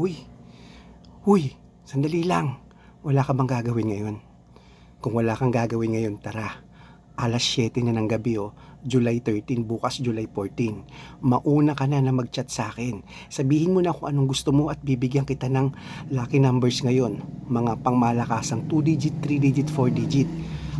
Huy, huy, sandali lang. Wala ka bang gagawin ngayon? Kung wala kang gagawin ngayon, tara. Alas 7 na ng gabi oh, July 13, bukas July 14. Mauna ka na na mag-chat sa akin. Sabihin mo na kung anong gusto mo at bibigyan kita ng lucky numbers ngayon. Mga pangmalakasang 2 digit, 3 digit, 4 digit.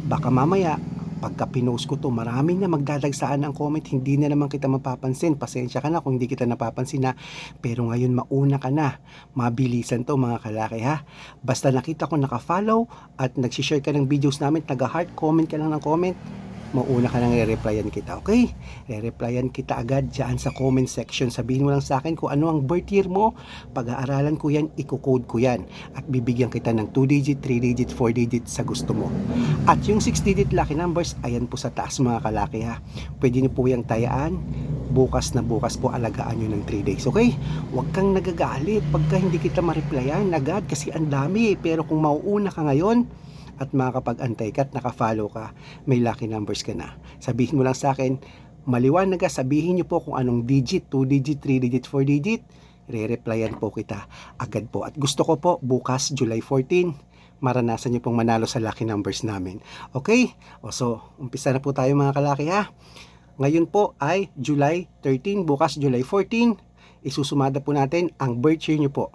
Baka mamaya, pagka pinost ko to, marami na magdadagsaan ng comment, hindi na naman kita mapapansin. Pasensya ka na kung hindi kita napapansin na. Pero ngayon mauna ka na. Mabilisan to mga kalaki ha. Basta nakita ko naka-follow at nagsishare ka ng videos namin, taga-heart, comment ka lang ng comment, mauna ka nang re-replyan kita, okay? Re-replyan kita agad dyan sa comment section. Sabihin mo lang sa akin kung ano ang birth year mo. Pag-aaralan ko yan, iko-code ko yan. At bibigyan kita ng 2 digit, 3 digit, 4 digit sa gusto mo. At yung 6 digit lucky numbers, ayan po sa taas mga kalaki ha. Pwede niyo po yung tayaan. Bukas na bukas po alagaan nyo ng 3 days, okay? Huwag kang nagagalit pagka hindi kita ma-replyan agad kasi ang dami. Pero kung mauuna ka ngayon, at makakapag-antay ka at nakafollow ka, may lucky numbers ka na. Sabihin mo lang sa akin, maliwanag ka, sabihin niyo po kung anong digit, 2 digit, 3 digit, 4 digit, re-replyan po kita agad po. At gusto ko po, bukas, July 14, maranasan niyo pong manalo sa lucky numbers namin. Okay? O so, umpisa na po tayo mga kalaki ha. Ngayon po ay July 13, bukas July 14, isusumada po natin ang birth year niyo po.